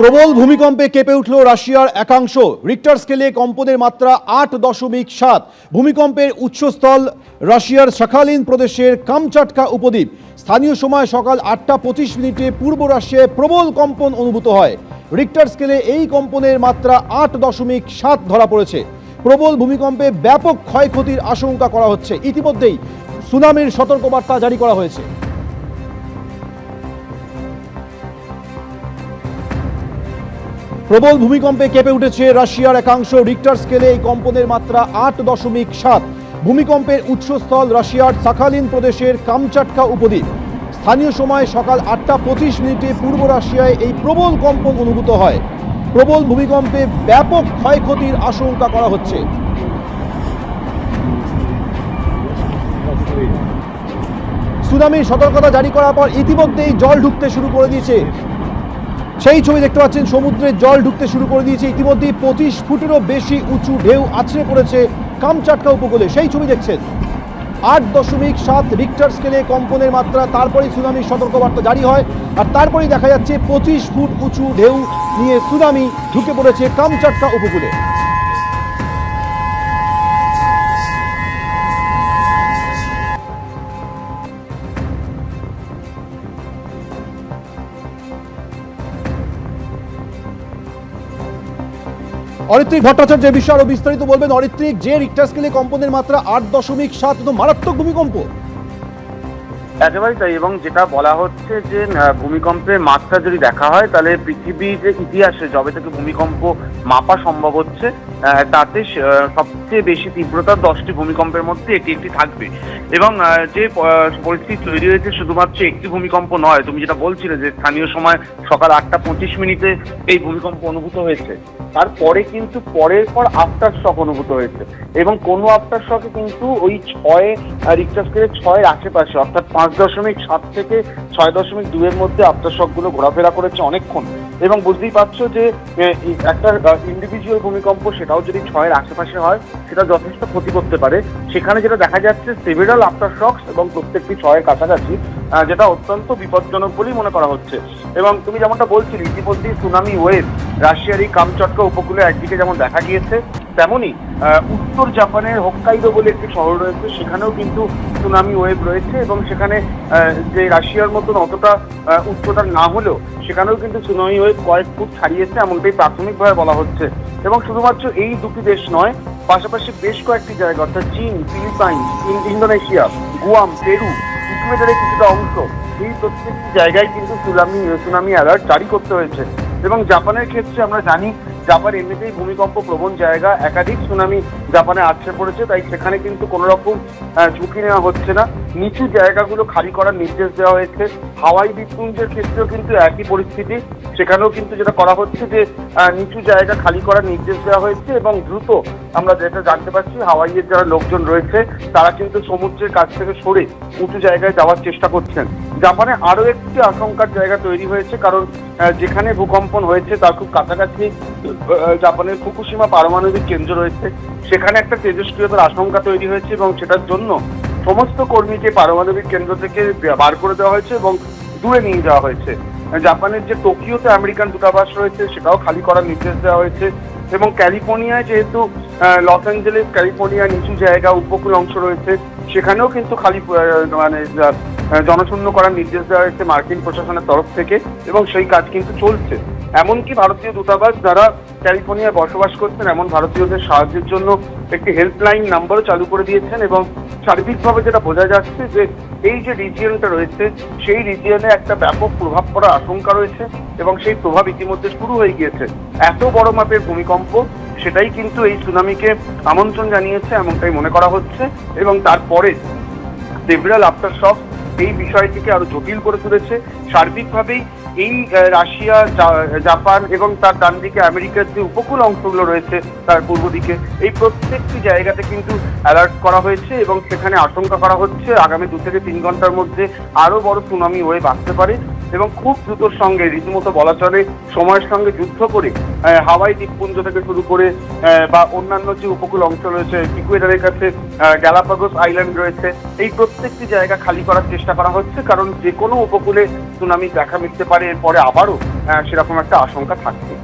প্রবল ভূমিকম্পে কেঁপে উঠল রাশিয়ার একাংশ। রিক্টার স্কেলে কম্পনের মাত্রা আট দশমিক সাত। ভূমিকম্পের উৎসস্থল রাশিয়ার শাখালিন প্রদেশের কামচাটকা উপদ্বীপ। স্থানীয় সময় সকাল আটটা পঁচিশ মিনিটে পূর্ব রাশিয়ায় প্রবল কম্পন অনুভূত হয়। রিক্টার স্কেলে এই কম্পনের মাত্রা আট দশমিক সাত ধরা পড়েছে। প্রবল ভূমিকম্পে ব্যাপক ক্ষয়ক্ষতির আশঙ্কা করা হচ্ছে। ইতিমধ্যেই সুনামির সতর্কবার্তা জারি করা হয়েছে। প্রবল ভূমিকম্পে কেঁপে উঠেছে রাশিয়ার একাংশ রিক্টার স্কেলে এই কম্পনের মাত্রা আট দশমিক সাত। ভূমিকম্পের উৎসস্থল রাশিয়ার সাখালিন প্রদেশের কামচাটকা উপদ্বীপ। স্থানীয় সময় সকাল আটটা পঁচিশ মিনিটে পূর্ব রাশিয়ায় এই প্রবল কম্পন অনুভূত হয়। প্রবল ভূমিকম্পে ব্যাপক ক্ষয়ক্ষতির আশঙ্কা করা হচ্ছে। সুনামির সতর্কতা জারি করার পর ইতিমধ্যেই জল ঢুকতে শুরু করে দিয়েছে। সেই ছবি দেখতে পাচ্ছেন সমুদ্রে জল ঢুকতে শুরু করে দিয়েছে। ইতিমধ্যেই পঁচিশ ফুটেরও বেশি উঁচু ঢেউ আছড়ে পড়েছে কামচাটকা উপকূলে। সেই ছবি দেখছেন। আট দশমিক সাত রিক্টার স্কেলে কম্পনের মাত্রা, তারপরেই সুনামির সতর্কবার্তা জারি হয়। আর তারপরেই দেখা যাচ্ছে পঁচিশ ফুট উঁচু ঢেউ নিয়ে সুনামি ঢুকে পড়েছে কামচাটকা উপকূলে। অরিত্রিক ভট্টাচার্য বিষয় বিষয়ে আরও বিস্তারিত বলবেন। অরিত্রিক, যে রিক্টার স্কেলে কম্পনের মাত্রা আট দশমিক সাত মারাত্মক ভূমিকম্প। একেবারেই তাই, এবং যেটা বলা হচ্ছে যে ভূমিকম্পের মাত্রা যদি দেখা হয়, তাহলে পৃথিবীর যে ইতিহাসে যবে থেকে ভূমিকম্প মাপা সম্ভব হচ্ছে তাতে সবচেয়ে বেশি তীব্রতার দশটি ভূমিকম্পের মধ্যে এটি একটি থাকবে। এবং যে পরিস্থিতি তৈরি হয়েছে শুধুমাত্র একটি ভূমিকম্প নয়, তুমি যেটা বলছিলে যে স্থানীয় সময় সকাল আটটা পঁচিশ মিনিটে এই ভূমিকম্প অনুভূত হয়েছে। তারপরে কিন্তু পরের পর আফটার শক অনুভূত হয়েছে। এবং কোনো আফটার শকে কিন্তু ওই ছয় রিক্টার স্কেলের ছয়ের আশেপাশে, অর্থাৎ পাঁচ দশমিক সাত থেকে ছয় দশমিক দুয়ের মধ্যে আফটার শকগুলো ঘোরাফেরা করেছে অনেকক্ষণ। এবং বুঝতেই পারছ যে একটা ইন্ডিভিজুয়াল ভূমিকম্প সেটাও যদি ছয়ের আশেপাশে হয়, সেটা যথেষ্ট ক্ষতি করতে পারে। সেখানে যেটা দেখা যাচ্ছে সেভেরাল আফটার শকস এবং প্রত্যেকটি ছয়ের কাছাকাছি যেটা অত্যন্ত বিপজ্জনক বলেই মনে করা হচ্ছে। এবং তুমি যেমনটা বলছিলে, ইতিমধ্যেই সুনামি ওয়েভ রাশিয়ার এই কামচটকা উপকূলে একদিকে যেমন দেখা গিয়েছে তেমনই উত্তর জাপানের হোক্কাইদো বলে একটি শহর রয়েছে সেখানেও কিন্তু সুনামি ওয়েভ রয়েছে এবং সেখানে যে রাশিয়ার মতন অতটা আহ, উচ্চতার না হলেও সেখানেও কিন্তু সুনামি ওয়েভ কয়েক ফুট ছাড়িয়েছে এমনটাই প্রাথমিকভাবে বলা হচ্ছে। এবং শুধুমাত্র এই দুটি দেশ নয় পাশাপাশি বেশ কয়েকটি জায়গা অর্থাৎ চীন ফিলিপাইন্স ইন্দোনেশিয়া গুয়াম পেরু ইকুয়েডরের কিছুটা অংশ এই প্রত্যেকটি জায়গায় কিন্তু সুনামি সুনামি অ্যালার্ট জারি করতে হয়েছে। এবং জাপানের ক্ষেত্রে আমরা জানি জাপান এমনিতেই ভূমিকম্প প্রবণ জায়গা। একাধিক সুনামি জাপানে আছড়ে পড়েছে, তাই সেখানে কিন্তু কোনো রকম ঝুঁকি নেওয়া হচ্ছে না। নিচু জায়গাগুলো খালি করার নির্দেশ দেওয়া হয়েছে। হাওয়াই দ্বীপপুঞ্জের ক্ষেত্রেও কিন্তু একই পরিস্থিতি। সেখানেও কিন্তু যেটা করা হচ্ছে যে নিচু জায়গা খালি করার নির্দেশ দেওয়া হয়েছে এবং দ্রুত আমরা যেটা জানতে পারছি, হাওয়াইয়ের যারা লোকজন রয়েছে, তারা কিন্তু সমুদ্রের কাছ থেকে সরে উঁচু জায়গায় যাওয়ার চেষ্টা করছেন। জাপানে আরও একটি আশঙ্কার জায়গা তৈরি হয়েছে, কারণ যেখানে ভূকম্পন হয়েছে, তার খুব কাছাকাছি জাপানের ফুকুশিমা পারমাণবিক কেন্দ্র রয়েছে। সেখানে একটা তেজস্ক্রিয়তার আশঙ্কা তৈরি হয়েছে এবং সেটার জন্য সমস্ত কর্মীকে পারমাণবিক কেন্দ্র থেকে বার করে দেওয়া হয়েছে এবং দূরে নিয়ে যাওয়া হয়েছে। জাপানের যে টোকিওতে আমেরিকান দূতাবাস রয়েছে, সেটাও খালি করার নির্দেশ দেওয়া হয়েছে এবং ক্যালিফোর্নিয়ায় যেহেতু লস অ্যাঞ্জেলেস, ক্যালিফোর্নিয়া নিচু জায়গা, উপকূল অংশ রয়েছে, সেখানেও কিন্তু খালি মানে জনশূন্য করার নির্দেশ দেওয়া হয়েছে মার্কিন প্রশাসনের তরফ থেকে এবং সেই কাজ কিন্তু চলছে। এমনকি ভারতীয় দূতাবাস যারা ক্যালিফোর্নিয়ায় বসবাস করছেন, এমন ভারতীয়দের সাহায্যের জন্য একটি হেল্পলাইন নাম্বারও চালু করে দিয়েছেন এবং সার্বিকভাবে যেটা বোঝা যাচ্ছে যে এই যে রিজিয়নটা রয়েছে, সেই রিজিয়নে একটা ব্যাপক প্রভাব পড়ার আশঙ্কা রয়েছে এবং সেই প্রভাব ইতিমধ্যে শুরু হয়ে গিয়েছে। এত বড় মাপের ভূমিকম্প, সেটাই কিন্তু এই সুনামিকে আমন্ত্রণ জানিয়েছে, এমনটাই মনে করা হচ্ছে এবং তারপরে সেভারাল আফটার শক এই বিষয়টিকে আরও জটিল করে তুলেছে। সার্বিকভাবেই এই রাশিয়া জাপান এবং তার ডান দিকে আমেরিকার যে উপকূল অংশগুলো রয়েছে তার পূর্ব দিকে, এই প্রত্যেকটি জায়গাতে কিন্তু অ্যালার্ট করা হয়েছে এবং সেখানে আশঙ্কা করা হচ্ছে আগামী দু থেকে তিন ঘণ্টার মধ্যে আরও বড় সুনামি ওয়েভ আসতে পারে। এবং খুব দ্রুতর সঙ্গে, রীতিমতো বলা চলে, সময়ের সঙ্গে যুদ্ধ করে হাওয়াই দ্বীপপুঞ্জ থেকে শুরু করে বা অন্যান্য যে উপকূল অংশ রয়েছে, ইকুয়েডারের কাছে গ্যালাপাগোস আইল্যান্ড রয়েছে, এই প্রত্যেকটি জায়গা খালি করার চেষ্টা করা হচ্ছে, কারণ যে কোনো উপকূলে সুনামি দেখা মিলতে পারে, এরপরে আবারও সেরকম একটা আশঙ্কা থাকছে।